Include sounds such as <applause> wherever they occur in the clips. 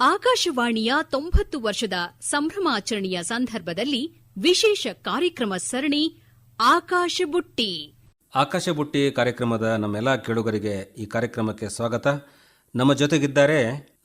ಆಕಾಶವಾಣಿಯ ತೊಂಬತ್ತು ವರ್ಷದ ಸಂಭ್ರಮಾಚರಣೆಯ ಸಂದರ್ಭದಲ್ಲಿ ವಿಶೇಷ ಕಾರ್ಯಕ್ರಮ ಸರಣಿ ಆಕಾಶ ಬುಟ್ಟಿ ಆಕಾಶ ಬುಟ್ಟಿ ಕಾರ್ಯಕ್ರಮದ ನಮ್ಮೆಲ್ಲ ಕೇಳುಗರಿಗೆ ಈ ಕಾರ್ಯಕ್ರಮಕ್ಕೆ ಸ್ವಾಗತ. ನಮ್ಮ ಜೊತೆಗಿದ್ದಾರೆ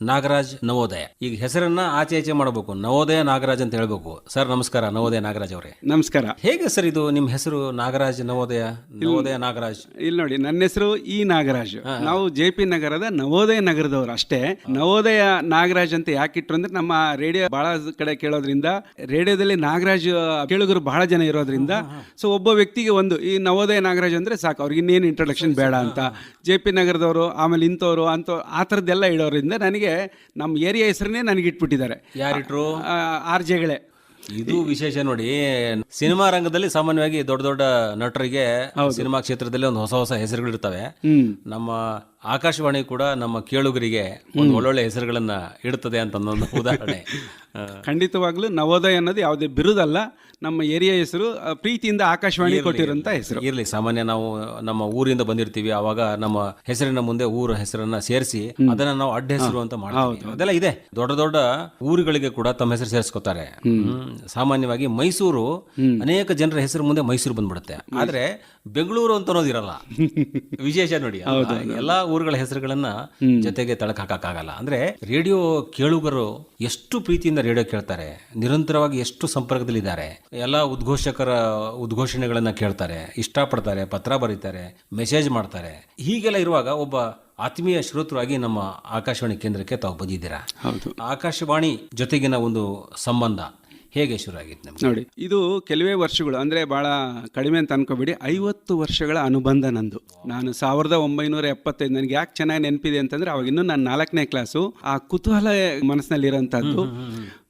ನಾಗರಾಜ್ ನವೋದಯ. ಈಗ ಹೆಸರನ್ನ ಆಚೆ ಆಚೆ ಮಾಡಬೇಕು. ನವೋದಯ ನಾಗರಾಜ್ ಅಂತ ಹೇಳ್ಬೇಕು. ಸರ್ ನಮಸ್ಕಾರ. ನವೋದಯ ನಾಗರಾಜ್ ಅವರೇ. ನಮಸ್ಕಾರ. ಹೇಗೆ ಸರ್ ಇದು? ನಿಮ್ಮ ಹೆಸರು ನಾಗರಾಜ್ ನವೋದಯ? ನವೋದಯ ನಾಗರಾಜ್. ಇಲ್ಲಿ ನೋಡಿ ನನ್ನ ಹೆಸರು ಇ ನಾಗರಾಜ್. ನಾವು ಜೆ ಪಿ ನಗರದ ನವೋದಯ ನಗರದವರು ಅಷ್ಟೇ. ನವೋದಯ ನಾಗರಾಜ್ ಅಂತ ಯಾಕಿಟ್ರು ಅಂದ್ರೆ ನಮ್ಮ ರೇಡಿಯೋ ಬಹಳ ಕಡೆ ಕೇಳೋದ್ರಿಂದ ರೇಡಿಯೋದಲ್ಲಿ ನಾಗರಾಜ್ ಕೇಳುಗರು ಬಹಳ ಜನ ಇರೋದ್ರಿಂದ ಸೊ ಒಬ್ಬ ವ್ಯಕ್ತಿಗೆ ಒಂದು ಈ ನವೋದಯ ನಾಗರಾಜ್ ಅಂದ್ರೆ ಸಾಕು. ಅವ್ರಿಗೆ ಇನ್ನೇನು ಇಂಟ್ರೊಡಕ್ಷನ್ ಬೇಡ ಅಂತ. ಜೆ ಪಿ ನಗರದವರು ಆಮೇಲೆ ಇಂಥವ್ರು ಅಂತ ಆ ಥರದ್ದೆಲ್ಲ ಇಡೋದ್ರಿಂದ ನನಗೆ ನಮ್ಮ ಏರಿಯಾ ಹೆಸರನ್ನೇ ನನಗೆ ಇಟ್ಬಿಟ್ಟಿದ್ದಾರೆ. ಯಾರಿಟ್ರು? ಆರ್ ಜೆಗಳೇ ಇದು ವಿಶೇಷ ನೋಡಿ ಸಿನಿಮಾ ರಂಗದಲ್ಲಿ ಸಾಮಾನ್ಯವಾಗಿ ದೊಡ್ಡ ದೊಡ್ಡ ನಟರಿಗೆ ಸಿನಿಮಾ ಕ್ಷೇತ್ರದಲ್ಲಿ ಒಂದು ಹೊಸ ಹೊಸ ಹೆಸರುಗಳಿರ್ತವೆ. ನಮ್ಮ ಆಕಾಶವಾಣಿ ಕೂಡ ನಮ್ಮ ಕೇಳುಗರಿಗೆ ಒಂದು ಒಳ್ಳೊಳ್ಳೆ ಹೆಸರುಗಳನ್ನ ಇಡುತ್ತದೆ ಅಂತ ಒಂದು ಉದಾಹರಣೆ. <laughs> ಖಂಡಿತವಾಗ್ಲೂ ನವೋದಯ ಅನ್ನೋದು ಯಾವುದೇ ಬಿರುದಲ್ಲ ನಮ್ಮ ಏರಿಯಾ ಹೆಸರು ಪ್ರೀತಿಯಿಂದ ಆಕಾಶವಾಣಿ ಕೊಟ್ಟಿರುವಂತ ಹೆಸರು. ಇರಲಿ ಸಾಮಾನ್ಯ ನಾವು ನಮ್ಮ ಊರಿಂದ ಬಂದಿರ್ತೀವಿ. ಅವಾಗ ನಮ್ಮ ಹೆಸರಿನ ಮುಂದೆ ಊರ ಹೆಸರನ್ನ ಸೇರಿಸಿ ಅದನ್ನ ನಾವು ಅಡ್ಡ ಹೆಸರು ಅಂತ ಮಾಡ್ತೀವಿ. ಅದೆಲ್ಲ ಇದೆ. ದೊಡ್ಡ ದೊಡ್ಡ ಊರುಗಳಿಗೆ ಕೂಡ ತಮ್ಮ ಹೆಸರು ಸೇರಿಸ್ಕೊತಾರೆ. ಸಾಮಾನ್ಯವಾಗಿ ಮೈಸೂರು ಅನೇಕ ಜನರ ಹೆಸರು ಮುಂದೆ ಮೈಸೂರು ಬಂದ್ಬಿಡುತ್ತೆ. ಆದ್ರೆ ಬೆಂಗಳೂರು ಅಂತ ಅನ್ನೋದಿರಲ್ಲ <laughs> ವಿಶೇಷ ನೋಡಿ. ಎಲ್ಲಾ ಊರುಗಳ ಹೆಸರುಗಳನ್ನ ಜೊತೆಗೆ ತಳಕ್ ಹಾಕಕ್ಕಾಗಲ್ಲ. ಅಂದ್ರೆ ರೇಡಿಯೋ ಕೇಳುಗರು ಎಷ್ಟು ಪ್ರೀತಿಯಿಂದ ರೇಡಿಯೋ ಕೇಳ್ತಾರೆ ನಿರಂತರವಾಗಿ ಎಷ್ಟು ಸಂಪರ್ಕದಲ್ಲಿದ್ದಾರೆ ಎಲ್ಲ ಉದ್ಘೋಷಕರ ಉದ್ಘೋಷಣೆಗಳನ್ನು ಕೇಳ್ತಾರೆ ಇಷ್ಟಪಡ್ತಾರೆ ಪತ್ರ ಬರೀತಾರೆ ಮೆಸೇಜ್ ಮಾಡ್ತಾರೆ. ಹೀಗೆಲ್ಲ ಇರುವಾಗ ಒಬ್ಬ ಆತ್ಮೀಯ ಶ್ರೋತೃವಾಗಿ ನಮ್ಮ ಆಕಾಶವಾಣಿ ಕೇಂದ್ರಕ್ಕೆ ತಾವು ಬಂದಿದ್ದೀರಾ? ಹೌದು. ಆಕಾಶವಾಣಿ ಜೊತೆಗಿನ ಒಂದು ಸಂಬಂಧ ಹೇಗೆ ಶುರು ಆಗಿತ್ತು ನೋಡಿ ಇದು ಕೆಲವೇ ವರ್ಷಗಳು ಅಂದರೆ ಭಾಳ ಕಡಿಮೆ ಅಂತ ಅನ್ಕೋಬೇಡಿ ಐವತ್ತು ವರ್ಷಗಳ ಅನುಬಂಧ ನಂದು. ನಾನು ಸಾವಿರದ ಒಂಬೈನೂರ ಎಪ್ಪತ್ತೈದು ನನಗೆ ಯಾಕೆ ಚೆನ್ನಾಗಿ ನೆನಪಿದೆ ಅಂತಂದ್ರೆ ಅವಾಗಿನ್ನೂ ನಾನು ನಾಲ್ಕನೇ ಕ್ಲಾಸು ಆ ಕುತೂಹಲ ಮನಸ್ಸಿನಲ್ಲಿರೋಂಥದ್ದು.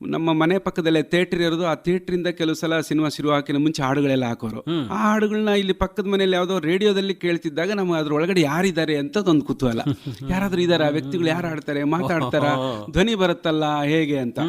ನಮ್ಮ ಮನೆ ಪಕ್ಕದಲ್ಲೇ ಥಿಯೇಟರ್ ಇರೋದು ಆ ಥಿಯೇಟ್ರಿಂದ ಕೆಲವು ಸಲ ಸಿನಿಮಾ ಶುರು ಹಾಕಿನ ಮುಂಚೆ ಹಾಡುಗಳೆಲ್ಲ ಹಾಕೋರು. ಆ ಹಾಡುಗಳನ್ನ ಇಲ್ಲಿ ಪಕ್ಕದ ಮನೆಯಲ್ಲಿ ಯಾವುದೋ ರೇಡಿಯೋದಲ್ಲಿ ಕೇಳ್ತಿದ್ದಾಗ ನಮ್ಮ ಅದ್ರ ಒಳಗಡೆ ಯಾರಿದ್ದಾರೆ ಅಂತ ಒಂದು ಕುತೂಹಲ. <laughs> ಯಾರಾದ್ರೂ ಇದ್ದಾರೆ ಆ ವ್ಯಕ್ತಿಗಳು ಯಾರು ಆಡ್ತಾರೆ ಮಾತಾಡ್ತಾರ? <laughs> ಧ್ವನಿ ಬರುತ್ತಲ್ಲ? ಹೇಗೆ ಅಂತ.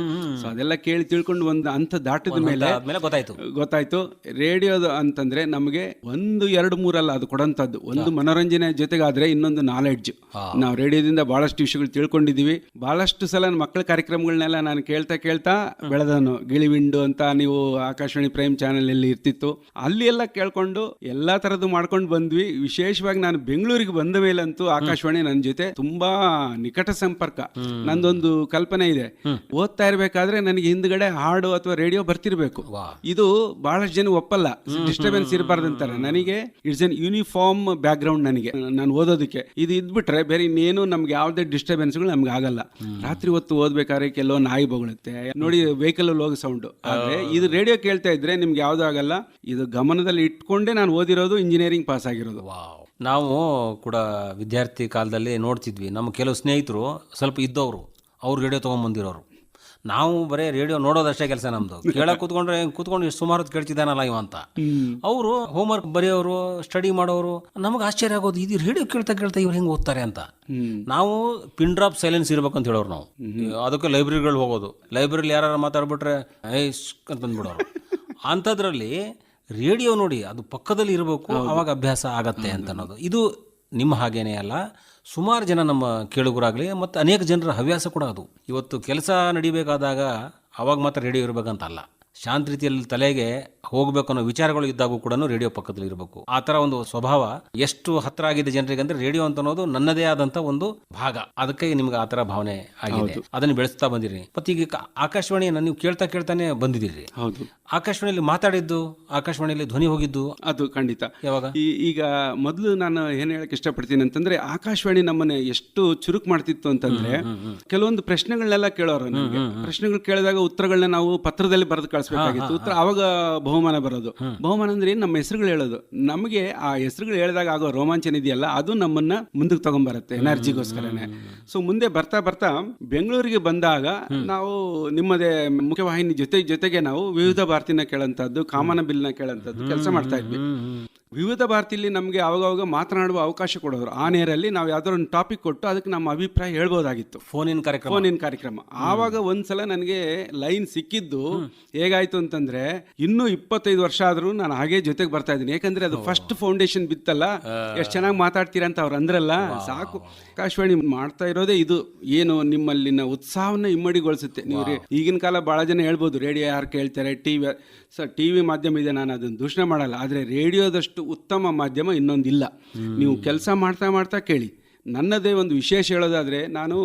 ಸೊ ಅದೆಲ್ಲ ಕೇಳಿ ತಿಳ್ಕೊಂಡು ಒಂದು ಅಂತ ದಾಟಿದ ಮೇಲೆ ಗೊತ್ತಾಯ್ತು. ಗೊತ್ತಾಯ್ತು. ರೇಡಿಯೋದು ಅಂತಂದ್ರೆ ನಮಗೆ ಒಂದು ಎರಡು ಮೂರಲ್ಲ ಅದು ಕೊಡಂತದ್ದು ಒಂದು ಮನೋರಂಜನೆ ಜೊತೆಗಾದ್ರೆ ಇನ್ನೊಂದು ನಾಲೆಡ್ಜ್ ನಾವು ರೇಡಿಯೋದಿಂದ ಬಹಳಷ್ಟು ವಿಷಯಗಳು ತಿಳ್ಕೊಂಡಿದೀವಿ ಬಹಳಷ್ಟು ಸಲ ಮಕ್ಕಳ ಕಾರ್ಯಕ್ರಮಗಳನ್ನೆಲ್ಲ ನಾನು ಕೇಳ್ತಾ ಕೇಳ್ತಾ ಬೆಳೆದನು ಗಿಳಿವಿಂಡು ಅಂತ ನೀವು ಆಕಾಶವಾಣಿ ಪ್ರೇಮ್ ಚಾನೆಲ್ ಅಲ್ಲಿ ಇರ್ತಿತ್ತು. ಅಲ್ಲಿ ಎಲ್ಲ ಕೇಳ್ಕೊಂಡು ಎಲ್ಲಾ ತರದ್ದು ಮಾಡ್ಕೊಂಡು ಬಂದ್ವಿ. ವಿಶೇಷವಾಗಿ ನಾನು ಬೆಂಗಳೂರಿಗೆ ಬಂದ ಮೇಲಂತೂ ಆಕಾಶವಾಣಿ ನನ್ನ ಜೊತೆ ತುಂಬಾ ನಿಕಟ ಸಂಪರ್ಕ. ನಂದೊಂದು ಕಲ್ಪನೆ ಇದೆ. ಓದ್ತಾ ಇರ್ಬೇಕಾದ್ರೆ ನನಗೆ ಹಿಂದ್ಗಡೆ ಹಾಡು ಅಥವಾ ರೇಡಿಯೋ ಬರ್ತಿರ್ಬೇಕು. ಇದು ಬಹಳಷ್ಟು ಜನ ಒಪ್ಪಲ್ಲ. ಡಿಸ್ಟರ್ಬೆನ್ಸ್ ಇರಬಾರ್ದು ಅಂತಾರೆ. ನನಗೆ it's an uniform background ನನಗೆ. ನಾನು ಓದೋದಕ್ಕೆ. ಇದು ಇದ್ಬಿಟ್ರೆ ಬೇರೆ ಇನ್ನೇನು ನಮ್ಗೆ ಯಾವುದೇ ಡಿಸ್ಟರ್ಬೆನ್ಸ್ಗಳು ನಮ್ಗೆ ಆಗಲ್ಲ. ರಾತ್ರಿ ಹೊತ್ತು ಓದ್ಬೇಕಾದ್ರೆ ಕೆಲವೊಂದು ನಾಯಿ ಬೊಗಳುತ್ತೆ ನೋಡಿ ವೆಹಿಕಲ್ ಅಲ್ಲಿ ಹೋಗೋ ಸೌಂಡ್ ಆದ್ರೆ ಇದು ರೇಡಿಯೋ ಕೇಳ್ತಾ ಇದ್ರೆ ನಿಮ್ಗೆ ಯಾವ್ದು ಆಗಲ್ಲ ಇದು ಗಮನದಲ್ಲಿ ಇಟ್ಕೊಂಡೇ ನಾನು ಓದಿರೋದು ಇಂಜಿನಿಯರಿಂಗ್ ಪಾಸ್ ಆಗಿರೋದು. ನಾವು ಕೂಡ ವಿದ್ಯಾರ್ಥಿ ಕಾಲದಲ್ಲಿ ನೋಡ್ತಿದ್ವಿ. ನಮ್ಮ ಕೆಲವು ಸ್ನೇಹಿತರು ಸ್ವಲ್ಪ ಇದ್ದವರು ಅವ್ರು ರೇಡಿಯೋ ತೊಗೊಂಬಂದಿರೋರು. ನಾವು ಬರೀ ರೇಡಿಯೋ ನೋಡೋದಷ್ಟೇ ಕೆಲಸ ನಮ್ದು. ಕೇಳಕ್ ಕೂತ್ಕೊಂಡ್ರೆ ಕುತ್ಕೊಂಡು ಎಷ್ಟು ಸುಮಾರು ಕೇಳ್ತಿದ್ದಾನಲ್ಲ ಇವ ಅಂತ. ಅವರು ಹೋಮ್ವರ್ಕ್ ಬರೆಯೋರು ಸ್ಟಡಿ ಮಾಡೋರು ನಮಗೆ ಆಶ್ಚರ್ಯ ಆಗೋದು ಇದು ರೇಡಿಯೋ ಕೇಳ್ತಾ ಕೇಳ್ತಾ ಇವ್ರು ಹೆಂಗೆ ಓದ್ತಾರೆ ಅಂತ. ನಾವು ಪಿನ್ ಡ್ರಾಪ್ ಸೈಲೆನ್ಸ್ ಇರ್ಬೇಕು ಅಂತ ಹೇಳೋರು ನಾವು. ಅದಕ್ಕೆ ಲೈಬ್ರರಿಗಳು ಹೋಗೋದು. ಲೈಬ್ರರಿಲಿ ಯಾರು ಮಾತಾಡ್ಬಿಟ್ರೆ ಐಸ್ ಅಂತ ಬಂದ್ಬಿಡೋರು <laughs> ಅಂಥದ್ರಲ್ಲಿ ರೇಡಿಯೋ ನೋಡಿ ಅದು ಪಕ್ಕದಲ್ಲಿ ಇರಬೇಕು ಅವಾಗ ಅಭ್ಯಾಸ ಆಗತ್ತೆ ಅಂತ ಅನ್ನೋದು. ಇದು ನಿಮ್ಮ ಹಾಗೇನೇ ಅಲ್ಲ. ಸುಮಾರು ಜನ ನಮ್ಮ ಕೇಳುಗರಾಗಲಿ ಮತ್ತು ಅನೇಕ ಜನರ ಹವ್ಯಾಸ ಕೂಡ ಅದು. ಇವತ್ತು ಕೆಲಸ ನಡಿಬೇಕಾದಾಗ ಅವಾಗ ಮಾತ್ರ ರೇಡಿಯೋ ಇರಬೇಕಂತ ಅಲ್ಲ. ಶಾಂತ ರೀತಿಯಲ್ಲಿ ತಲೆಗೆ ಹೋಗಬೇಕು ಅನ್ನೋ ವಿಚಾರಗಳು ಇದ್ದಾಗೂ ಕೂಡ ರೇಡಿಯೋ ಪಕ್ಕದಲ್ಲಿ ಇರಬೇಕು. ಆ ಥರ ಒಂದು ಸ್ವಭಾವ ಎಷ್ಟು ಹತ್ರ ಆಗಿದೆ ಜನರಿಗೆ ಅಂದ್ರೆ ರೇಡಿಯೋ ಅಂತ ಅನ್ನೋದು ನನ್ನದೇ ಆದಂತ ಒಂದು ಭಾಗ. ಅದಕ್ಕೆ ನಿಮ್ಗೆ ಆ ಥರ ಭಾವನೆ ಆಗಿದೆ. ಅದನ್ನು ಬೆಳೆಸ್ತಾ ಬಂದಿರಿ. ಮತ್ತೆ ಈಗ ಆಕಾಶವಾಣಿಯನ್ನ ನೀವು ಕೇಳ್ತಾ ಕೇಳ್ತಾನೆ ಬಂದಿದ್ದೀರಿ. ಹೌದು. ಆಕಾಶವಾಣಿಯಲ್ಲಿ ಮಾತಾಡಿದ್ದು ಆಕಾಶವಾಣಿಯಲ್ಲಿ ಧ್ವನಿ ಹೋಗಿದ್ದು? ಅದು ಖಂಡಿತ. ಯಾವಾಗ? ಈಗ ಮೊದಲು ನಾನು ಏನ್ ಹೇಳಕ್ ಇಷ್ಟಪಡ್ತೀನಿ ಅಂತಂದ್ರೆ ಆಕಾಶವಾಣಿ ನಮ್ಮನ್ನ ಎಷ್ಟು ಚುರುಕು ಮಾಡ್ತಿತ್ತು ಅಂತಂದ್ರೆ ಕೆಲವೊಂದು ಪ್ರಶ್ನೆಗಳನ್ನೆಲ್ಲ ಕೇಳೋರು ಪ್ರಶ್ನೆಗಳು ಕೇಳಿದಾಗ ಉತ್ತರಗಳನ್ನ ನಾವು ಪತ್ರದಲ್ಲಿ ಬರೆದು ಕಳಿಸ್ಬೇಕಾಗಿತ್ತು ಉತ್ತರ ಅವಾಗ ಬಹುಮಾನ ಬರೋದು. ಬಹುಮಾನ ಅಂದ್ರೆ ಏನ್ ನಮ್ಮ ಹೆಸರುಗಳು ಹೇಳೋದು? ನಮಗೆ ಆ ಹೆಸರುಗಳು ಹೇಳಿದಾಗ ಆಗೋ ರೋಮಾಂಚನ ಇದೆಯಲ್ಲ ಅದು ನಮ್ಮನ್ನ ಮುಂದಕ್ಕೆ ತಗೊಂಡ್ಬರುತ್ತೆ ಎನರ್ಜಿಗೋಸ್ಕರನೇ. ಸೊ ಮುಂದೆ ಬರ್ತಾ ಬರ್ತಾ ಬೆಂಗಳೂರಿಗೆ ಬಂದಾಗ ನಾವು ನಿಮ್ಮದೇ ಮುಖ್ಯವಾಹಿನಿ ಜೊತೆ ಜೊತೆಗೆ ನಾವು ವಿವಿಧ ಭಾರತಿನ ಕೇಳಂತದ್ದು ಕಾಮನ ಬಿಲ್ನ ಕೇಳಂತದ್ದು ಕೆಲಸ ಮಾಡ್ತಾ ಇದ್ವಿ. ವಿವಿಧ ಭಾರತಿಯಲ್ಲಿ ನಮಗೆ ಅವಾಗವಾಗ ಮಾತನಾಡುವ ಅವಕಾಶ ಕೊಡೋರು. ಆ ನೇರಲ್ಲಿ ನಾವು ಯಾವ್ದಾದ್ರು ಒಂದು ಟಾಪಿಕ್ ಕೊಟ್ಟು ಅದಕ್ಕೆ ನಮ್ಮ ಅಭಿಪ್ರಾಯ ಹೇಳ್ಬೋದಾಗಿತ್ತು. ಫೋನ್ ಇನ್ ಕಾರ್ಯಕ್ರಮ. ಫೋನ್ ಇನ್ ಕಾರ್ಯಕ್ರಮ. ಆವಾಗ ಒಂದ್ಸಲ ನನಗೆ ಲೈನ್ ಸಿಕ್ಕಿದ್ದು ಹೇಗಾಯ್ತು ಅಂತಂದ್ರೆ ಇನ್ನೂ ಇಪ್ಪತ್ತೈದು ವರ್ಷ ಆದ್ರೂ ನಾನು ಹಾಗೆ ಜೊತೆಗೆ ಬರ್ತಾ ಇದ್ದೀನಿ. ಯಾಕಂದ್ರೆ ಅದು ಫಸ್ಟ್ ಫೌಂಡೇಶನ್ ಬಿತ್ತಲ್ಲ ಎಷ್ಟು ಚೆನ್ನಾಗಿ ಮಾತಾಡ್ತೀರಾ ಅಂತ ಅವ್ರು ಅಂದ್ರಲ್ಲ ಸಾಕು. ಆಕಾಶವಾಣಿ ಮಾಡ್ತಾ ಇರೋದೇ ಇದು. ಏನು ನಿಮ್ಮಲ್ಲಿನ ಉತ್ಸಾಹವನ್ನ ಇಮ್ಮಡಿಗೊಳಿಸುತ್ತೆ. ನೀವು ಈಗಿನ ಕಾಲ ಬಹಳ ಜನ ಹೇಳ್ಬೋದು ರೇಡಿಯೋ ಯಾರು ಕೇಳ್ತಾರೆ ಟಿವಿ ಸರ್ ಟಿ ವಿ ಮಾಧ್ಯಮ ಇದೆ ನಾನು ಅದನ್ನು ದೂಷಣೆ ಮಾಡಲ್ಲ. ಆದರೆ ರೇಡಿಯೋದಷ್ಟು ಉತ್ತಮ ಮಾಧ್ಯಮ ಇನ್ನೊಂದಿಲ್ಲ. ನೀವು ಕೆಲಸ ಮಾಡ್ತಾ ಮಾಡ್ತಾ ಕೇಳಿ. ನನ್ನದೇ ಒಂದು ವಿಶೇಷ ಹೇಳೋದಾದ್ರೆ ನಾನು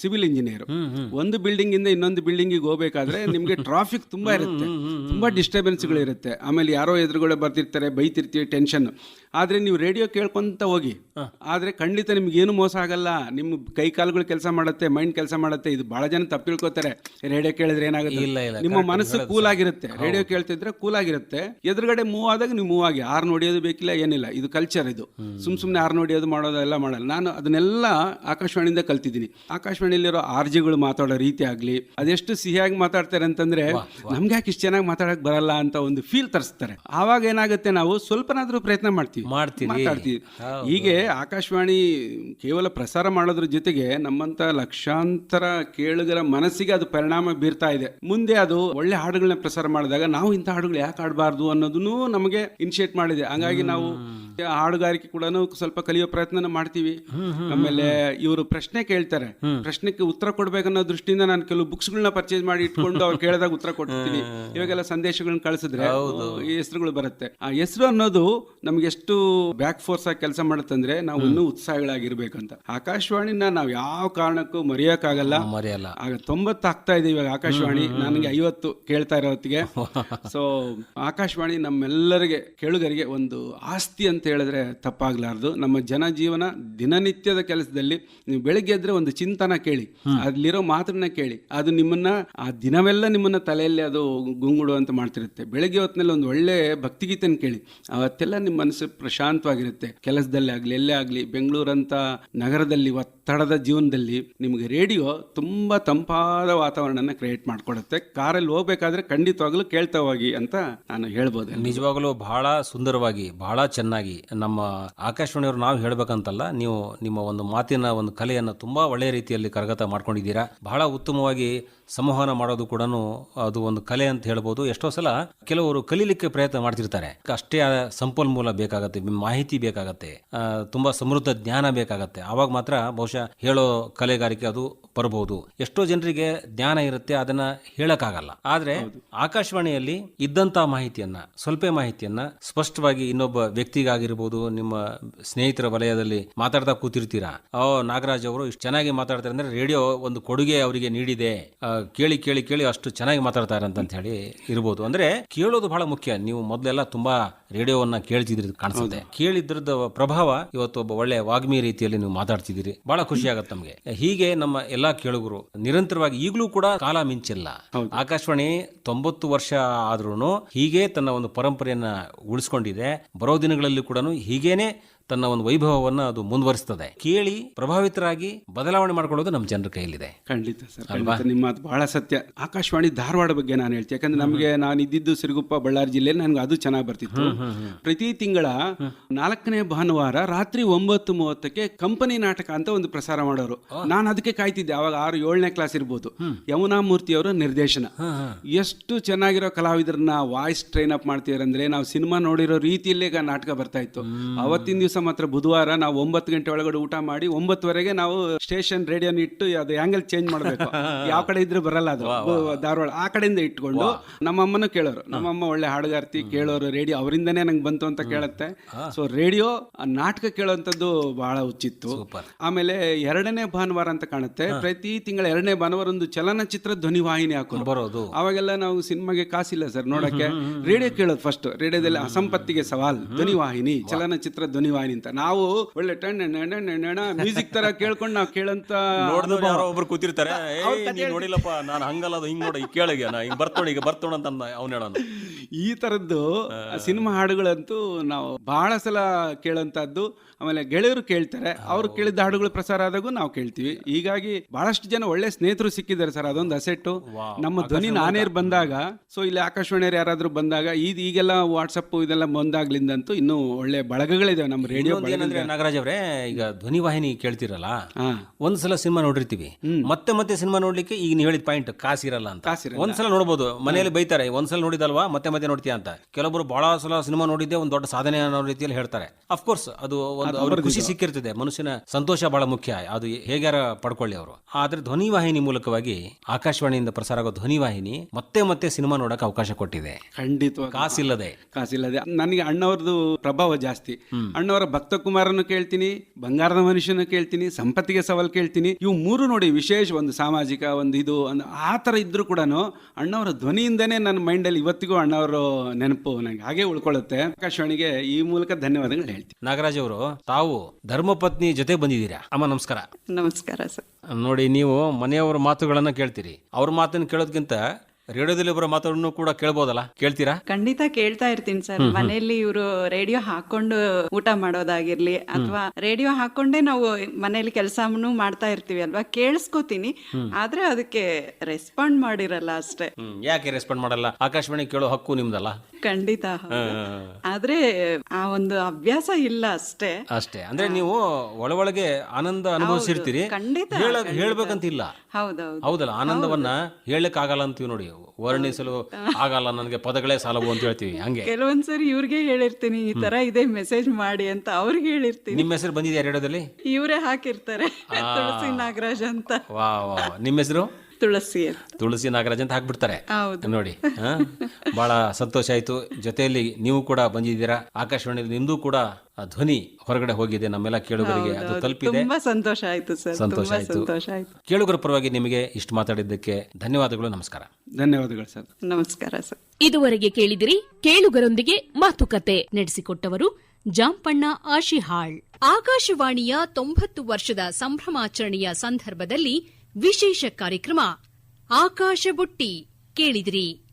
ಸಿವಿಲ್ ಇಂಜಿನಿಯರ್. ಒಂದು ಬಿಲ್ಡಿಂಗ್ ಇಂದ ಇನ್ನೊಂದು ಬಿಲ್ಡಿಂಗಿಗೆ ಹೋಗ್ಬೇಕಾದ್ರೆ ನಿಮಗೆ ಟ್ರಾಫಿಕ್ ತುಂಬಾ ಇರುತ್ತೆ. ತುಂಬಾ ಡಿಸ್ಟರ್ಬೆನ್ಸ್ಗಳು ಇರುತ್ತೆ. ಆಮೇಲೆ ಯಾರೋ ಎದುರುಗಡೆ ಬರ್ತಿರ್ತಾರೆ ಬೈತಿರ್ತೀವಿ ಟೆನ್ಷನ್ ಆದ್ರೆ ನೀವು ರೇಡಿಯೋ ಕೇಳ್ಕೊಂತ ಹೋಗಿ. ಆದ್ರೆ ಖಂಡಿತ ನಿಮ್ಗೆ ಏನು ಮೋಸ ಆಗಲ್ಲ. ನಿಮ್ಮ ಕೈ ಕಾಲುಗಳು ಕೆಲಸ ಮಾಡುತ್ತೆ ಮೈಂಡ್ ಕೆಲಸ ಮಾಡುತ್ತೆ. ಇದು ಬಹಳ ಜನ ತಪ್ಪು ತಿಳ್ಕೊತಾರೆ. ರೇಡಿಯೋ ಕೇಳಿದ್ರೆ ಏನಾಗುತ್ತೆ? ನಿಮ್ಮ ಮನಸ್ಸು ಕೂಲ್ ಆಗಿರುತ್ತೆ. ರೇಡಿಯೋ ಕೇಳ್ತಿದ್ರೆ ಕೂಲ್ ಆಗಿರುತ್ತೆ. ಎದುರುಗಡೆ ಮೂವ್ ಆದಾಗ ನೀವು ಮೂವ್ ಆಗಿ. ಆರು ನೋಡಿಯೋದು ಬೇಕಿಲ್ಲ ಏನಿಲ್ಲ. ಇದು ಕಲ್ಚರ್ ಇದು. ಸುಮ್ ಸುಮ್ನೆ ಆರು ನೋಡಿಯೋದು ಮಾಡೋದು ಎಲ್ಲ ಮಾಡಲ್ಲ ನಾನು ಅದನ್ನೆಲ್ಲ ಆಕಾಶವಾಣಿಯಿಂದ ಕಲ್ತಿದ್ದೀನಿ. ಆಕಾಶವಾಣಿಯಲ್ಲಿರೋ ಆರ್ಜಿಗಳು ಮಾತಾಡೋ ರೀತಿ ಆಗಲಿ ಅದೆಷ್ಟು ಸಿಹಿಯಾಗಿ ಮಾತಾಡ್ತಾರೆ ಅಂತಂದ್ರೆ ನಮ್ಗೆ ಯಾಕೆ ಇಷ್ಟು ಚೆನ್ನಾಗಿ ಮಾತಾಡಕ್ ಬರಲ್ಲ ಅಂತ ಒಂದು ಫೀಲ್ ತರಿಸ್ತಾರೆ. ಆವಾಗ ಏನಾಗುತ್ತೆ ನಾವು ಸ್ವಲ್ಪನಾದರೂ ಪ್ರಯತ್ನ ಮಾಡ್ತೀವಿ. ಮಾತಾಡ್ತೀವಿ. ಹೀಗೆ ಆಕಾಶವಾಣಿ ಕೇವಲ ಪ್ರಸಾರ ಮಾಡೋದ್ರ ಜೊತೆಗೆ ನಮ್ಮಂತ ಲಕ್ಷಾಂತರ ಕೇಳುಗರ ಮನಸ್ಸಿಗೆ ಅದು ಪರಿಣಾಮ ಬೀರ್ತಾ ಇದೆ. ಮುಂದೆ ಅದು ಒಳ್ಳೆ ಹಾಡುಗಳನ್ನ ಪ್ರಸಾರ ಮಾಡಿದಾಗ ನಾವು ಇಂಥ ಹಾಡುಗಳು ಯಾಕೆ ಆಡಬಾರ್ದು ಅನ್ನೋದನ್ನು ನಮಗೆ ಇನಿಷಿಯೇಟ್ ಮಾಡಿದೆ. ಹಂಗಾಗಿ ನಾವು ಹಾಡುಗಾರಿಕೆ ಕೂಡ ಸ್ವಲ್ಪ ಕಲಿಯೋ ಪ್ರಯತ್ನ ಮಾಡ್ತೀವಿ. ಆಮೇಲೆ ಇವರು ಪ್ರಶ್ನೆ ಕೇಳ್ತಾರೆ. ಪ್ರಶ್ನೆಗೆ ಉತ್ತರ ಕೊಡ್ಬೇಕನ್ನೋ ದೃಷ್ಟಿಯಿಂದ ನಾನು ಕೆಲವು ಬುಕ್ಸ್ ಗಳನ್ನ ಪರ್ಚೇಸ್ ಮಾಡಿ ಇಟ್ಕೊಂಡು ಅವ್ರು ಕೇಳಿದಾಗ ಉತ್ತರ ಕೊಡ್ತೀನಿ. ಇವಾಗೆಲ್ಲ ಸಂದೇಶಗಳನ್ನ ಕಳಿಸಿದ್ರೆ ಈ ಹೆಸರುಗಳು ಬರುತ್ತೆ. ಆ ಹೆಸರು ಅನ್ನೋದು ನಮ್ಗೆ ಎಷ್ಟು ಬ್ಯಾಕ್ ಫೋರ್ಸ್ ಆಗಿ ಕೆಲಸ ಮಾಡುತ್ತಂದ್ರೆ ನಾವು ಇನ್ನೂ ಉತ್ಸಾಹಗಳಾಗಿರ್ಬೇಕಂತ. ಆಕಾಶವಾಣಿನ ನಾವು ಯಾವ ಕಾರಣಕ್ಕೂ ಮರೆಯೋಕ್ಕಾಗಲ್ಲ. ಮರೆಯಲ್ಲ. ಆಗ ತೊಂಬತ್ತು ಆಗ್ತಾ ಇದೆ ಇವಾಗ ಆಕಾಶವಾಣಿ. ನನಗೆ ಐವತ್ತು ಕೇಳ್ತಾ ಇರೋ ಹೊತ್ತಿಗೆ. <laughs> ಸೊ ಆಕಾಶವಾಣಿ ನಮ್ಮೆಲ್ಲರಿಗೆ ಕೇಳುಗರಿಗೆ ಒಂದು ಆಸ್ತಿ ಅಂತ ಹೇಳಿದ್ರೆ ತಪ್ಪಾಗ್ಲಾರ್ದು. ನಮ್ಮ ಜನಜೀವನ ದಿನನಿತ್ಯದ ಕೆಲಸದಲ್ಲಿ ನೀವು ಬೆಳಿಗ್ಗೆ ಎದ್ರೆ ಒಂದು ಚಿಂತನ ಕೇಳಿ ಅಲ್ಲಿರೋ ಮಾತನ್ನ ಕೇಳಿ ಅದು ನಿಮ್ಮನ್ನ ಆ ದಿನವೆಲ್ಲ ನಿಮ್ಮನ್ನ ತಲೆಯಲ್ಲಿ ಅದು ಗುಂಗುಡು ಅಂತ ಮಾಡ್ತಿರುತ್ತೆ. ಬೆಳಿಗ್ಗೆ ಹೊತ್ತಿನಲ್ಲಿ ಒಂದು ಒಳ್ಳೆ ಭಕ್ತಿಗೀತನ ಕೇಳಿ ಅವತ್ತೆಲ್ಲ ನಿಮ್ಮ ಮನಸ್ಸು ಪ್ರಶಾಂತವಾಗಿರುತ್ತೆ. ಕೆಲಸದಲ್ಲಿ ಆಗಲಿ ಎಲ್ಲೇ ಆಗಲಿ ಬೆಂಗಳೂರಂತ ನಗರದಲ್ಲಿ ಒತ್ತಡದ ಜೀವನದಲ್ಲಿ ನಿಮಗೆ ರೇಡಿಯೋ ತುಂಬ ತಂಪಾದ ವಾತಾವರಣನ ಕ್ರಿಯೇಟ್ ಮಾಡಿಕೊಡುತ್ತೆ. ಕಾರಲ್ಲಿ ಹೋಗ್ಬೇಕಾದ್ರೆ ಖಂಡಿತವಾಗ್ಲೂ ಕೇಳ್ತಾ ಹೋಗಿ ಅಂತ ನಾನು ಹೇಳ್ಬೋದು. ನಿಜವಾಗ್ಲೂ ಬಹಳ ಸುಂದರವಾಗಿ, ಬಹಳ ಚೆನ್ನಾಗಿ ನಮ್ಮ ಆಕಾಶವಾಣಿಯವರು ನಾವು ಹೇಳ್ಬೇಕಂತಲ್ಲ, ನೀವು ನಿಮ್ಮ ಒಂದು ಮಾತಿನ ಒಂದು ಕಲೆಯನ್ನು ತುಂಬಾ ಒಳ್ಳೆಯ ರೀತಿಯಲ್ಲಿ ಕರಗತ ಮಾಡ್ಕೊಂಡಿದ್ದೀರಾ. ಬಹಳ ಉತ್ತಮವಾಗಿ ಸಂವಹನ ಮಾಡೋದು ಕೂಡ ಅದು ಒಂದು ಕಲೆ ಅಂತ ಹೇಳ್ಬೋದು. ಎಷ್ಟೋ ಸಲ ಕೆಲವರು ಕಲೀಲಿಕ್ಕೆ ಪ್ರಯತ್ನ ಮಾಡ್ತಿರ್ತಾರೆ. ಅಷ್ಟೇ ಸಂಪನ್ಮೂಲ ಬೇಕಾಗತ್ತೆ ಮಾಹಿತಿ ಬೇಕಾಗತ್ತೆ ತುಂಬಾ ಸಮೃದ್ಧ ಜ್ಞಾನ ಬೇಕಾಗತ್ತೆ. ಆವಾಗ ಮಾತ್ರ ಬಹುಶಃ ಹೇಳೋ ಕಲೆಗಾರಿಕೆ ಅದು ಬರಬಹುದು. ಎಷ್ಟೋ ಜನರಿಗೆ ಜ್ಞಾನ ಇರುತ್ತೆ ಅದನ್ನ ಹೇಳಕ್ಕಾಗಲ್ಲ. ಆದ್ರೆ ಆಕಾಶವಾಣಿಯಲ್ಲಿ ಇದ್ದಂತ ಮಾಹಿತಿಯನ್ನ ಸ್ವಲ್ಪ ಮಾಹಿತಿಯನ್ನ ಸ್ಪಷ್ಟವಾಗಿ ಇನ್ನೊಬ್ಬ ವ್ಯಕ್ತಿಗಾಗಿರ್ಬೋದು ನಿಮ್ಮ ಸ್ನೇಹಿತರ ವಲಯದಲ್ಲಿ ಮಾತಾಡ್ತಾ ಕೂತಿರ್ತೀರಾ? ಓ ನಾಗರಾಜ್ ಅವರು ಇಷ್ಟು ಚೆನ್ನಾಗಿ ಮಾತಾಡ್ತಾರೆ ಅಂದ್ರೆ ರೇಡಿಯೋ ಒಂದು ಕೊಡುಗೆ ಅವರಿಗೆ ನೀಡಿದೆ. ಕೇಳಿ ಕೇಳಿ ಕೇಳಿ ಅಷ್ಟು ಚೆನ್ನಾಗಿ ಮಾತಾಡ್ತಾರೆ ಅಂತ ಹೇಳಿ ಇರ್ಬೋದು. ಅಂದ್ರೆ ಕೇಳೋದು ಬಹಳ ಮುಖ್ಯ. ನೀವು ಮೊದಲೆಲ್ಲ ತುಂಬಾ ರೇಡಿಯೋವನ್ನ ಕೇಳ್ತಿದ್ರಿ ಕಾಣಿಸುತ್ತೆ. ಕೇಳಿದ್ರದ ಪ್ರಭಾವ ಇವತ್ತು ಒಬ್ಬ ಒಳ್ಳೆ ವಾಗ್ಮಿ ರೀತಿಯಲ್ಲಿ ನೀವು ಮಾತಾಡ್ತಿದ್ದೀರಿ. ಬಹಳ ಖುಷಿ ಆಗುತ್ತೆ ನಮಗೆ. ಹೀಗೆ ನಮ್ಮ ಎಲ್ಲಾ ಕೇಳುಗರು ನಿರಂತರವಾಗಿ ಈಗಲೂ ಕೂಡ ಕಾಲ ಮಿಂಚಿಲ್ಲ. ಆಕಾಶವಾಣಿ ತೊಂಬತ್ತು ವರ್ಷ ಆದ್ರೂ ಹೀಗೆ ತನ್ನ ಒಂದು ಪರಂಪರೆಯನ್ನ ಉಳಿಸ್ಕೊಂಡಿದೆ. ಬರೋ ದಿನಗಳಲ್ಲಿ ಕೂಡ ಹೀಗೇನೆ ತನ್ನ ಒಂದು ವೈಭವವನ್ನ ಅದು ಮುಂದುವರಿಸ್ತದೆ. ಕೇಳಿ ಪ್ರಭಾವಿತರಾಗಿ ಬದಲಾವಣೆ ಮಾಡ್ಕೊಳ್ಳೋದು ನಮ್ಮ ಜನರ ಕೈಯಲ್ಲಿದೆ. ಖಂಡಿತ ಸರ್ ಖಂಡಿತ. ನಿಮ್ಮ ಬಹಳ ಸತ್ಯ. ಆಕಾಶವಾಣಿ ಧಾರವಾಡ ಬಗ್ಗೆ ನಾನು ಹೇಳ್ತೀನಿ. ಯಾಕಂದ್ರೆ ನಮಗೆ ನಾನು ಇದ್ದಿದ್ದು ಸಿರುಗುಪ್ಪ ಬಳ್ಳಾರಿ ಜಿಲ್ಲೆಯಲ್ಲಿ ನನಗೆ ಅದು ಚೆನ್ನಾಗಿ ಬರ್ತಿತ್ತು. ಪ್ರತಿ ತಿಂಗಳ ನಾಲ್ಕನೇ ಭಾನುವಾರ ರಾತ್ರಿ ಒಂಬತ್ತು ಮೂವತ್ತಕ್ಕೆ ಕಂಪನಿ ನಾಟಕ ಅಂತ ಒಂದು ಪ್ರಸಾರ ಮಾಡೋರು. ನಾನು ಅದಕ್ಕೆ ಕಾಯ್ತಿದ್ದೆ. ಅವಾಗ ಆರು ಏಳನೇ ಕ್ಲಾಸ್ ಇರ್ಬೋದು. ಯಮುನಾ ಮೂರ್ತಿ ಅವರ ನಿರ್ದೇಶನ. ಎಷ್ಟು ಚೆನ್ನಾಗಿರೋ ಕಲಾವಿದರನ್ನ ವಾಯ್ಸ್ ಟ್ರೈನ್ ಅಪ್ ಮಾಡ್ತೀರಂದ್ರೆ ನಾವು ಸಿನಿಮಾ ನೋಡಿರೋ ರೀತಿಯಲ್ಲೇ ನಾಟಕ ಬರ್ತಾ ಇತ್ತು. ಅವತ್ತಿನ ದಿವಸ ಮಾತ್ರ ಬುಧವಾರ ನಾವು ಒಂಬತ್ತು ಗಂಟೆ ಒಳಗಡೆ ಊಟ ಮಾಡಿ ಒಂಬತ್ತುವರೆಗೆ ನಾವು ಸ್ಟೇಷನ್ ರೇಡಿಯೋನ ಇಟ್ಟು ಅದು ಆಂಗಲ್ ಚೇಂಜ್ ಮಾಡಬೇಕು. ಯಾವ ಕಡೆ ಇದ್ರೆ ಬರಲ್ಲ ಅದು. ಧಾರವಾಡ ಆ ಕಡೆಯಿಂದ ಇಟ್ಕೊಂಡು ನಮ್ಮಮ್ಮನೂ ಕೇಳೋರು. ನಮ್ಮಮ್ಮ ಒಳ್ಳೆ ಹಾಡುಗಾರ್ತಿ ಕೇಳೋರು ರೇಡಿಯೋ ಅವರಿಂದನೇ ನಂಗೆ ಬಂತು ಅಂತ ಕೇಳುತ್ತೆ. ಸೊ ರೇಡಿಯೋ ನಾಟಕ ಕೇಳೋಂಥದ್ದು ಬಹಳ ಉಚಿತ್ತು. ಆಮೇಲೆ ಎರಡನೇ ಭಾನುವಾರ ಅಂತ ಕಾಣುತ್ತೆ. ಪ್ರತಿ ತಿಂಗಳ ಎರಡನೇ ಭಾನುವಾರ ಒಂದು ಚಲನಚಿತ್ರ ಧ್ವನಿವಾಹಿನಿ ಹಾಕೋದು ಬರೋದು. ಅವಾಗೆಲ್ಲ ನಾವು ಸಿನಿಮಾಗೆ ಕಾಸಿಲ್ಲ ಸರ್ ನೋಡಕ್ಕೆ. ರೇಡಿಯೋ ಕೇಳೋದು ಫಸ್ಟ್ ರೇಡಿಯೋದಲ್ಲಿ ಅಸಂಪತ್ತಿಗೆ ಸವಾಲ್. ಧ್ವನಿವಾಹಿನಿ ಚಲನಚಿತ್ರ ಧ್ವನಿವಾಹಿನಿ ಅಂತ ನಾವು ಒಳ್ಳೆ ಟಣ್ಣ ಮ್ಯೂಸಿಕ್ ತರ ಕೇಳ್ಕೊಂಡು ನಾವು ಕೇಳಂತ ಯಾರೋ ಒಬ್ರು ಕೂತಿರ್ತಾರೆ ನೋಡಿಲ್ಲಪ್ಪ ನಾನು ಹಂಗಲ್ಲ ಅದು ಹಿಂಗ್ ನೋಡಿ ಕೇಳಿಗೆ ನಾ? ಹಿಂಗ್ ಬರ್ತೋಣ ಈಗ ಬರ್ತೋಣ ಅಂತ ಅವ್ನ ಹೇಳೋನು. ಈ ತರದ್ದು ಸಿನಿಮಾ ಹಾಡುಗಳಂತೂ ನಾವು ಬಹಳ ಸಲ ಕೇಳಂತದ್ದು ಆಮೇಲೆ ಗೆಳೆಯರು ಕೇಳ್ತಾರೆ. ಅವ್ರು ಕೇಳಿದ ಹಾಡುಗಳು ಪ್ರಸಾರ ಆದಾಗೂ ನಾವು ಕೇಳ್ತೀವಿ. ಹೀಗಾಗಿ ಬಹಳಷ್ಟು ಜನ ಒಳ್ಳೆ ಸ್ನೇಹಿತರು ಸಿಕ್ಕಿದ್ದಾರೆ ಸರ್ ಅದೊಂದು ಅಸೆಟ್ಟು. ನಮ್ಮ ಧ್ವನಿ ನಾನೇರ್ ಬಂದಾಗ ಸೊ ಇಲ್ಲಿ ಆಕಾಶವಾಣಿಯವ್ರು ಯಾರಾದ್ರೂ ಬಂದಾಗ ಈದ್ ಈಗೆಲ್ಲ ವಾಟ್ಸಪ್ ಇದೆಲ್ಲ ಬಂದಾಗ್ಲಿಂದಂತೂ ಇನ್ನೂ ಒಳ್ಳೆ ಬಳಗಗಳಿದಾವೆ ನಮ್ಮ ರೇಡಿಯೋ ಏನಂದ್ರೆ ನಾಗರಾಜ್ ಅವರೇ ಈಗ ಧ್ವನಿ ವಾಹಿನಿ ಕೇಳ್ತಿರಲ್ಲ ಒಂದ್ ಒಂದ್ಸಲ ಸಿನಿಮಾ ನೋಡಿರ್ತೀವಿ. ಮತ್ತೆ ಮತ್ತೆ ಸಿನಿಮಾ ನೋಡ್ಲಿಕ್ಕೆ ಈಗ ನೀವು ಹೇಳಿದ ಪಾಯಿಂಟ್ ಕಾಸಿರಲ್ಲ ಅಂತ. ಒಂದ್ಸಲ ನೋಡಬಹುದು ಮನೆಯಲ್ಲಿ ಬೈತಾರೆ ಒಂದ್ಸಲ ನೋಡಿದಲ್ವಾ ಮತ್ತೆ ಮತ್ತೆ ನೋಡ್ತೀಯ ಅಂತ. ಕೆಲವೊಬ್ರು ಬಹಳ ಸಲ ಸಿನಿಮಾ ನೋಡಿದ್ದೆ ಒಂದು ದೊಡ್ಡ ಸಾಧನೆ ಅನ್ನೋ ರೀತಿಯಲ್ಲಿ ಹೇಳ್ತಾರೆ. ಅಫ್ಕೋರ್ಸ್ ಅದು ಒಂದು ಅವ್ರಿಗೆ ಖುಷಿ ಸಿಕ್ಕಿರ್ತದೆ. ಮನುಷ್ಯನ ಸಂತೋಷ ಬಹಳ ಮುಖ್ಯ. ಅದು ಹೇಗಾರ ಪಡ್ಕೊಳ್ಳಿ ಅವರು. ಆದ್ರೆ ಧ್ವನಿವಾಹಿನಿ ಮೂಲಕವಾಗಿ ಆಕಾಶವಾಣಿಯಿಂದ ಪ್ರಸಾರ ಆಗೋ ಧ್ವನಿವಾಹಿನಿ ಮತ್ತೆ ಮತ್ತೆ ಸಿನಿಮಾ ನೋಡಕ್ ಅವಕಾಶ ಕೊಟ್ಟಿದೆ. ಖಂಡಿತ ಕಾಸಿಲ್ಲದೆ. ಕಾಸಿಲ್ಲದೆ. ನನಗೆ ಅಣ್ಣವ್ರದ್ದು ಪ್ರಭಾವ ಜಾಸ್ತಿ. ಅಣ್ಣವರ ಭಕ್ತ ಕುಮಾರನ್ನು ಕೇಳ್ತೀನಿ ಬಂಗಾರದ ಮನುಷ್ಯನ ಕೇಳ್ತೀನಿ ಸಂಪತ್ತಿಗೆ ಸವಾಲ್ ಕೇಳ್ತೀನಿ. ಇವು ಮೂರು ನೋಡಿ ವಿಶೇಷ ಒಂದು ಸಾಮಾಜಿಕ ಒಂದು ಇದು ಆತರ ಆ ಥರ ಇದ್ರೂ ಕೂಡ ಅಣ್ಣವರ ಧ್ವನಿಯಿಂದನೇ ನನ್ನ ಮೈಂಡಲ್ಲಿ ಇವತ್ತಿಗೂ ಅಣ್ಣವರು ನೆನಪು ನನಗೆ ಹಾಗೆ ಉಳ್ಕೊಳ್ಳುತ್ತೆ. ಆಕಾಶವಾಣಿಗೆ ಈ ಮೂಲಕ ಧನ್ಯವಾದಗಳು ಹೇಳ್ತೀನಿ. ನಾಗರಾಜ್ ಅವರು ತಾವು ಧರ್ಮಪತ್ನಿ ಜೊತೆ ಬಂದಿದ್ದೀರಾ? ಅಮ್ಮ ನಮಸ್ಕಾರ. ನಮಸ್ಕಾರ ಸರ್. ನೋಡಿ ನೀವು ಮನೆಯವರ ಮಾತುಗಳನ್ನ ಕೇಳ್ತೀರಿ. ಅವ್ರ ಮಾತನ್ನು ಕೇಳೋದಕ್ಕಿಂತ ರೇಡಿಯೋದಲ್ಲಿ ಬರೋ ಮಾತನ್ನು ಕೂಡ ಕೇಳ್ಬೋದಲ್ಲ? ಕೇಳ್ತೀರಾ? ಖಂಡಿತ ಕೇಳ್ತಾ ಇರ್ತೀನಿ ಸರ್. ಮನೆಯಲ್ಲಿ ಇವರು ರೇಡಿಯೋ ಹಾಕೊಂಡು ಊಟ ಮಾಡೋದಾಗಿರ್ಲಿ ಅಥವಾ ರೇಡಿಯೋ ಹಾಕೊಂಡೇ ನಾವು ಮನೆಯಲ್ಲಿ ಕೆಲಸನೂ ಮಾಡ್ತಾ ಇರ್ತೀವಿ ಅಲ್ವಾ? ಕೇಳಿಸ್ಕೋತೀನಿ. ಆದ್ರೆ ಅದಕ್ಕೆ ರೆಸ್ಪಾಂಡ್ ಮಾಡಿರಲ್ಲ ಅಷ್ಟೇ. ಯಾಕೆ ರೆಸ್ಪಾಂಡ್ ಮಾಡಲ್ಲ? ಆಕಾಶವಾಣಿ ಕೇಳೋ ಹಕ್ಕು ನಿಮ್ದಲ್ಲ? ಖಂಡಿತ. ಆದ್ರೆ ಆ ಒಂದು ಅಭ್ಯಾಸ ಇಲ್ಲ ಅಷ್ಟೇ. ಅಷ್ಟೇ. ಅಂದ್ರೆ ನೀವು ಒಳ ಒಳಗೆ ಆನಂದ ಅನುಭವಿಸಿರ್ತೀರಿ. ಖಂಡಿತ, ಹೇಳ ಇಲ್ಲ ಹೇಳ್ಬೇಕಂತಿಲ್ಲ. ಹೌದೌದು. ಹೌದಲ್ಲ? ಆನಂದವನ್ನ ಹೇಳಕ್ ಆಗಲ್ಲ ಅಂತೀವಿ ನೋಡಿ. ವರ್ಣಿಸಲು ಆಗಲ್ಲ ನನಗೆ ಪದಗಳೇ ಸಾಲವು ಅಂತ ಹೇಳ್ತೀವಿ ಹಂಗೆ. ಕೆಲವೊಂದ್ಸರಿ ಇವ್ರಿಗೆ ಹೇಳಿರ್ತೀನಿ ಈ ತರ ಇದೆ ಮೆಸೇಜ್ ಮಾಡಿ ಅಂತ ಅವ್ರಿಗೆ ಹೇಳಿರ್ತೀನಿ. ನಿಮ್ಮ ಹೆಸರು ಬಂದಿದೆ ರೇಡಿಯೋದಲ್ಲಿ? ಇವರೇ ಹಾಕಿರ್ತಾರೆ ತುಳಸಿ ನಾಗರಾಜ್ ಅಂತ. ವಾ ವಾ ವಾ. ನಿಮ್ಮ ಹೆಸರು? ತುಳಸಿ ತುಳಸಿ ನಾಗರಾಜ್ ಅಂತ ಹಾಕ್ಬಿಡ್ತಾರೆ. ಹೌದು. ನೋಡಿ ಹಾ? ಬಹಳ ಸಂತೋಷ ಆಯ್ತು. ಜೊತೆಯಲ್ಲಿ ನೀವು ಕೂಡ ಬಂದಿದ್ದೀರಾ. ಆಕಾಶವಾಣಿಯಲ್ಲಿ ನಿಮ್ದು ಕೂಡ ಆ ಧ್ವನಿ ಹೊರಗಡೆ ಹೋಗಿದೆ ನಮ್ಮೆಲ್ಲ ಕೇಳುಗರಿಗೆ. ಅದು ತಲುಪಿದೆ. ತುಂಬಾ ಸಂತೋಷ ಆಯ್ತು ಸರ್. ಸಂತೋಷ ಆಯ್ತು. ಕೇಳುಗರ ಪರವಾಗಿ ನಿಮಗೆ ಇಷ್ಟು ಮಾತಾಡಿದ್ದಕ್ಕೆ ಧನ್ಯವಾದಗಳು ನಮಸ್ಕಾರ. ಧನ್ಯವಾದಗಳು ಸರ್. ನಮಸ್ಕಾರ ಸರ್. ಇದುವರೆಗೆ ಕೇಳಿದಿರಿ ಕೇಳುಗರೊಂದಿಗೆ ಮಾತುಕತೆ ನಡೆಸಿಕೊಟ್ಟವರು ಜಾಂಪಣ್ಣ ಆಶಿಹಾಳ್. ಆಕಾಶವಾಣಿಯ ತೊಂಬತ್ತು ವರ್ಷದ ಸಂಭ್ರಮಾಚರಣೆಯ ಸಂದರ್ಭದಲ್ಲಿ ವಿಶೇಷ ಕಾರ್ಯಕ್ರಮ ಆಕಾಶ ಬುಟ್ಟಿ ಕೇಳಿದಿರಿ.